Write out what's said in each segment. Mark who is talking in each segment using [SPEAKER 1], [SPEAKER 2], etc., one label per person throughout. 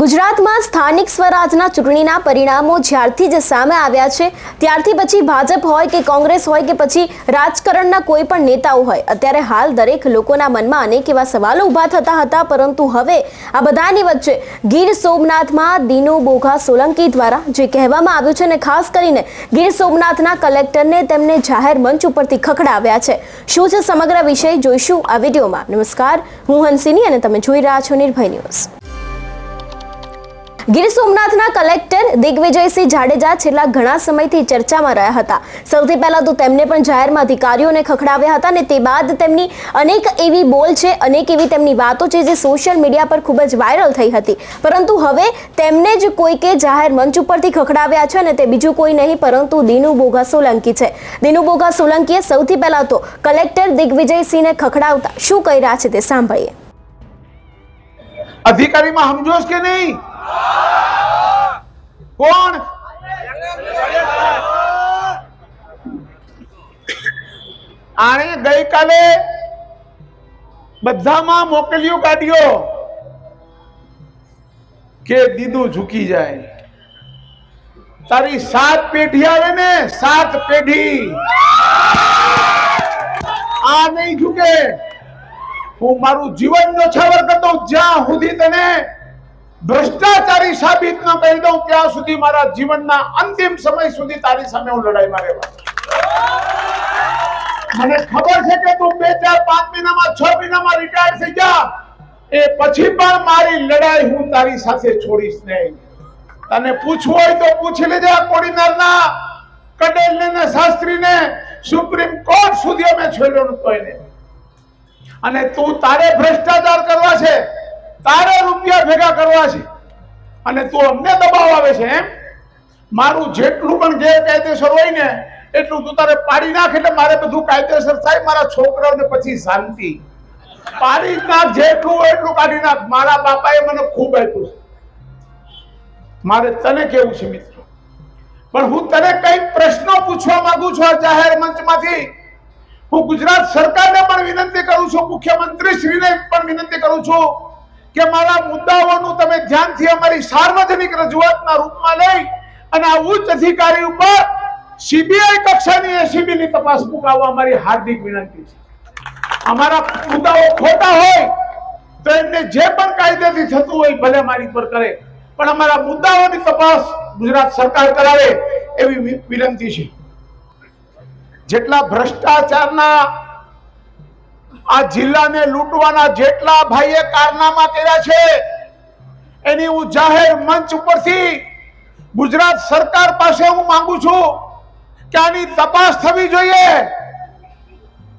[SPEAKER 1] ગુજરાતમાં સ્થાનિક સ્વરાજના ચૂંટણીના પરિણામો જ્યારથી જ સામે આવ્યા છે, ત્યારથી પછી ભાજપ હોય કે કોંગ્રેસ હોય કે પછી રાજકારણના કોઈ પણ નેતાઓ હોય, અત્યારે હાલ દરેક લોકોના મનમાં અનેક એવા સવાલો ઊભા થતા હતા, પરંતુ હવે આ બધાની વચ્ચે ગીર સોમનાથમાં દીનુ બોઘા સોલંકી દ્વારા જે કહેવામાં આવ્યું છે અને ખાસ કરીને ગીર સોમનાથના કલેક્ટરને તેમને જાહેર મંચ ઉપરથી ખખડાવ્યા છે. શું છે સમગ્ર વિષય? જોઈશું આ વિડીયોમાં. નમસ્કાર, હું હંસિની અને તમે જોઈ રહ્યા છો નિર્ભય ન્યૂઝ. ગીર સોમનાથના કલેક્ટર દિગ્વિજયસિંહ જાડેજા છેલ્લા ઘણા સમયથી ચર્ચામાં રહ્યા હતા. સૌથી પહેલા તો તેમને પણ જાહેરમાં અધિકારીઓને ખખડાવ્યા હતા અને તે બાદ તેમની અનેક એવી બોલ છે, અનેક એવી તેમની વાતો છે જે સોશિયલ મીડિયા પર ખૂબ જ વાયરલ થઈ હતી. પરંતુ હવે તેમને જ કોઈકે જાહેર મંચ ઉપરથી ખખડાવ્યા છે અને તે બીજું કોઈ નહીં, પરંતુ દિનુ બોઘા સોલંકી છે. દિનુ બોઘા સોલંકીએ સૌથી પહેલા તો કલેક્ટર દિગ્વિજયસિંહને ખખડાવતા શું કહી રહ્યા છે તે સાંભળીએ.
[SPEAKER 2] અધિકારીમાં સમજોશ કે નહીં? કોણ? આણે ગઈકાલે બધામાં મોકલ્યું કાઢ્યો કે દીદું ઝૂકી જાય. તારી સાત પેઢી આવે ને, સાત પેઢી. આ નહીં ઝૂકે. હું મારું જીવન નો છાવર કરતો જ્યાં સુધી તને ભ્રષ્ટાચારી સાબિત ન કરી દઉં ત્યાં સુધી મારા જીવનના અંતિમ સમય સુધી તારી સામે હું લડાઈમાં રહેવા મને ખબર છે કે તું બે ચાર પાંચ મહિનામાં, છ મહિનામાં રિટાયર થઈ જા. એ પછી પણ મારી લડાઈ હું તારી સાથે છોડીશ નહીં. તને પૂછવું હોય તો પૂછી લેજે કોડીનારના કડેલને ને શાસ્ત્રીને, સુપ્રીમ કોર્ટ સુધી અમે છોડ્યો નતો એને. અને તું તારે ભ્રષ્ટાચાર કરવા છે. તારે રૂપિયા ભેગા કરવા છે. અને તું અમને દબાવ આવે છે એમ? મારું જેટલું પણ ગેરકાયદેસર હોય ને, એટલું તું તારે પાડી નાખ એટલે મારે બધું કાયદેસર થાય, મારા છોકરાઓને પછી શાંતિ. પાડી નાખ, જેટલું એટલું કાઢી નાખ. મારા બાપાએ મને ખૂબ આપ્યું છે. મારે તને કેવું છે મિત્રો? પણ હું તને કંઈક પ્રશ્નો પૂછવા માંગુ છું આ જાહેર મંચમાંથી. હું ગુજરાત સરકારને પણ વિનંતી કરું છું મુખ્યમંત્રી શ્રીને પણ વિનંતી કરું છું કે મારા મુદ્દાઓનું તમે ધ્યાનથી અમારી સાર્વજનિક રજૂઆતના રૂપમાં લઈ અને આ ઉચ્ચ અધિકારી ઉપર સીબીઆઈ કક્ષાની એસીબી ની તપાસ મુકાવવા અમારી હાર્દિક વિનંતી છે. અમારા મુદ્દાઓ ખોટા હોય તો એમને જે પણ કાયદેથી થતું હોય ભલે મારી પર કરે, પણ અમારા મુદ્દાઓની તપાસ ગુજરાત સરકાર કરાવે એવી વિનંતી છે. જેટલા ભ્રષ્ટાચારના આ જિલ્લાને લૂંટવાના જેટલા ભાઈએ કારનામા કર્યા છે, એની હું જાહેર મંચ ઉપરથી ગુજરાત સરકાર પાસે હું માંગુ છું કે આની તપાસ થવી જોઈએ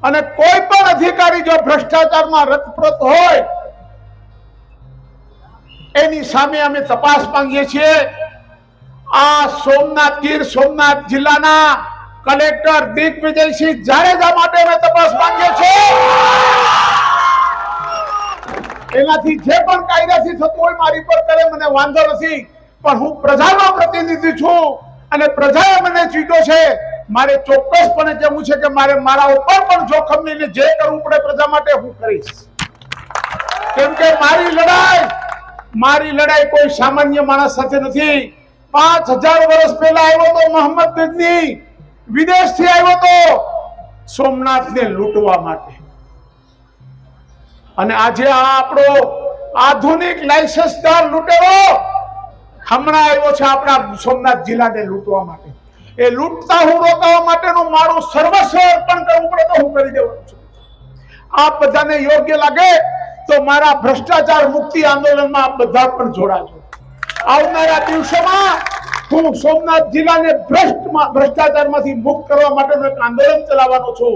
[SPEAKER 2] અને કોઈ પણ અધિકારી જો ભ્રષ્ટાચારમાં રતપ્રત હોય, એની સામે અમે તપાસ માંગીએ છીએ. આ સોમનાથ ગીર સોમનાથ જિલ્લાના કલેક્ટર દિગ્વિજયસિંહ જાડેજા માટે અમે તપાસ માંગીએ છીએ. એનાથી જે પણ કાયદાથી થતું હોય મારી પર કરે મને વાંધો નથી, પણ હું પ્રજાનો પ્રતિનિધિ છું અને પ્રજાએ મને ચીટો છે. મારે ચોક્કસપણે કહેવું છે કે મારે મારા ઉપર પણ જોખમ લઈને જે કરવું પડે પ્રજા માટે હું કરીશ. કેમ કે મારી લડાઈ મારી લડાઈ કોઈ સામાન્ય માણસ સાથે નથી. પાંચ હજાર વર્ષ પહેલા આવ્યો તો મોહમ્મદ ગજની. વિદેશથી આવ્યો તો સોમનાથને લૂંટવા માટે. અને આજે આ આપણો આધુનિક લાયસન્સદાર લૂંટેરો હમણાં આવ્યો છે આપણા સોમનાથ જિલ્લાને લૂંટવા માટે. એ લૂંટતા હું રોકાવા માટેનું મારું સર્વસ્વ અર્પણ કરવું પડે તો હું કરી દેવાનું છું. આપ બધાને યોગ્ય લાગે તો મારા ભ્રષ્ટાચાર મુક્તિ આંદોલનમાં બધા પણ જોડાજો. આવનારા દિવસોમાં હું સોમનાથ જિલ્લાને ભ્રષ્ટમાં ભ્રષ્ટાચારમાંથી મુક્ત કરવા માટેનું એક આંદોલન ચલાવવાનો છું.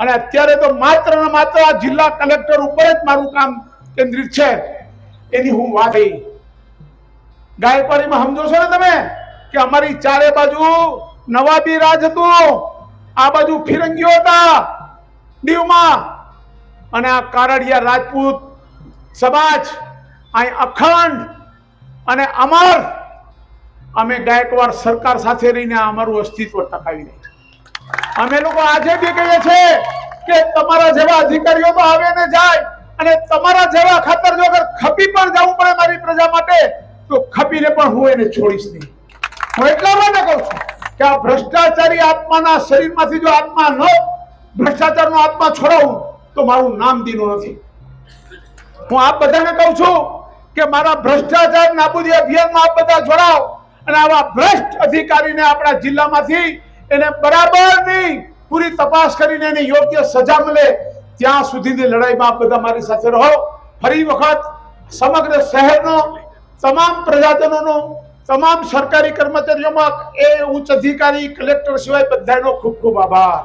[SPEAKER 2] અને અત્યારે તો માત્ર ને માત્ર જિલ્લા કલેક્ટર ઉપર જ મારું કામ કેન્દ્રિત છે. એની હું વાત કહી ગાયકવાડીમાં સમજો છો ને તમે? કે અમારી ચારે બાજુ નવાબી રાજ હતું. આ બાજુ ફિરંગીઓ હતા. દીવમાં. અને આ કારડિયા રાજપૂત સમાજ અહીં અખંડ અને અમર અમે ગાયકવાડ સરકાર સાથે રહીને અમારું અસ્તિત્વ ટકાવી રહી અમે લોકો આજે બી કહીએ છીએ કે તમારા જેવા અધિકારીઓ તો આવે ને જાય અને તમારા જેવા ખાતર જો અગર ખપી પણ જવું પડે મારી પ્રજા માટે, તો ખપીને પણ હું એને છોડીશ નહીં. હું એટલા માટે કહું છું કે આ ભ્રષ્ટાચારી આત્માના શરીરમાંથી જો આત્મા ન, ભ્રષ્ટાચારનો આત્મા છોડાવું, તો મારું નામ દીનું નથી. હું આપ બધાને કહું છું કે મારા ભ્રષ્ટાચાર નાબૂદી અભિયાનમાં આપ બધા જોડાઓ. અને આવા ભ્રષ્ટ અધિકારીને આપણા જિલ્લામાંથી એને બરાબરની પૂરી તપાસ કરીને એને યોગ્ય સજા મળે ત્યાં સુધીની લડાઈમાં બધા મારી સાથે રહો. ફરી વખત સમગ્ર શહેરનો, તમામ પ્રજાજનોનો, તમામ સરકારી કર્મચારીઓમાં એ ઉચ્ચ અધિકારી, કલેક્ટર સિવાય બધાનો ખૂબ ખૂબ આભાર.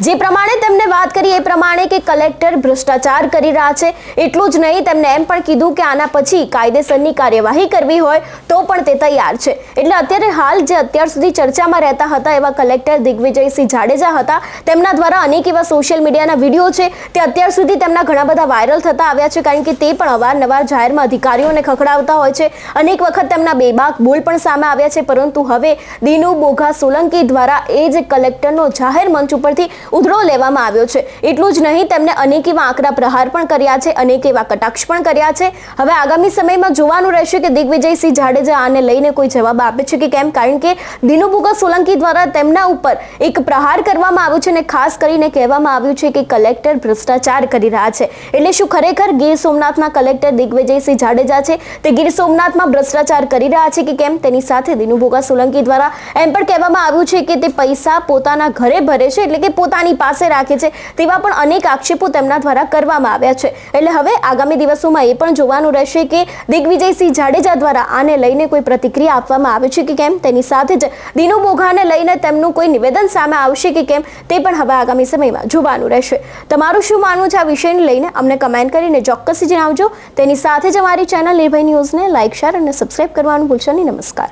[SPEAKER 1] જે પ્રમાણે તેમને વાત કરી એ પ્રમાણે કે કલેક્ટર ભ્રષ્ટાચાર કરી રહ્યા છે એટલું જ નહીં તેમણે એમ પણ કીધું કે આના પછી કાયદેસરની કાર્યવાહી કરવી હોય તો પણ તે તૈયાર છે. એટલે અત્યારે હાલ જે અત્યાર સુધી ચર્ચામાં રહેતા હતા એવા કલેક્ટર દિગ્વિજયસિંહ જાડેજા હતા, તેમના દ્વારા અનેક એવા સોશિયલ મીડિયાના વીડિયો છે તે અત્યાર સુધી તેમના ઘણા બધા વાયરલ થતા આવ્યા છે, કારણ કે તે પણ અવારનવાર જાહેરમાં અધિકારીઓને ખખડાવતા હોય છે. અનેક વખત તેમના બેબાક બોલ પણ સામે આવ્યા છે, પરંતુ હવે દીનુ બોઘા સોલંકી દ્વારા એ જ કલેક્ટરનો જાહેર મંચ ઉપરથી ઉધડો લેવામાં આવ્યો છે. એટલું જ નહીં, તેમને અનેક એવા આંકડા પ્રહાર પણ કર્યા છે અનેક એવા કટાક્ષ પણ કર્યા છે. હવે આગામી સમયમાં જોવાનું રહેશે કે દિગ્વિજયસિંહ જાડેજા આને લઈને કોઈ જવાબ આપે છે કે કેમ? કારણ કે દિનુભુગા સોલંકી દ્વારા તેમના ઉપર એક પ્રહાર કરવામાં આવ્યો છે અને ખાસ કરીને કહેવામાં આવ્યું છે કે કલેક્ટર ભ્રષ્ટાચાર કરી રહ્યા છે. એટલે શું ખરેખર ગીર સોમનાથના કલેક્ટર દિગ્વિજયસિંહ જાડેજા છે? તે ગીર સોમનાથમાં ભ્રષ્ટાચાર કરી રહ્યા છે કે કેમ? તેની સાથે દિનુભોગા સોલંકી દ્વારા એમ પણ કહેવામાં આવ્યું છે કે તે પૈસા પોતાના ઘરે ભરે છે એટલે કે પોતાની પાસે રાખે છે તેવા પણ અનેક આક્ષેપો તેમના દ્વારા કરવામાં આવ્યા છે. એટલે હવે આગામી દિવસોમાં એ પણ જોવાનું રહેશે કે દિગ્વિજયસિંહ જાડેજા દ્વારા આને લઈને કોઈ પ્રતિક્રિયા આપવામાં આવે છે કે કેમ? તેની સાથે જ દિનુ મોઘાને લઈને તેમનું કોઈ નિવેદન સામે આવશે કે કેમ? તે પણ હવે આગામી સમયમાં જોવાનું રહેશે. તમારું શું માનવું છે આ વિષયને લઈને? અમને કમેન્ટ કરીને ચોક્કસ જણાવજો. તેની સાથે જ અમારી ચેનલ નિર્ભય ન્યૂઝને લાઇક, શેર અને સબસ્ક્રાઇબ કરવાનું ભૂલશો નહીં. નમસ્કાર.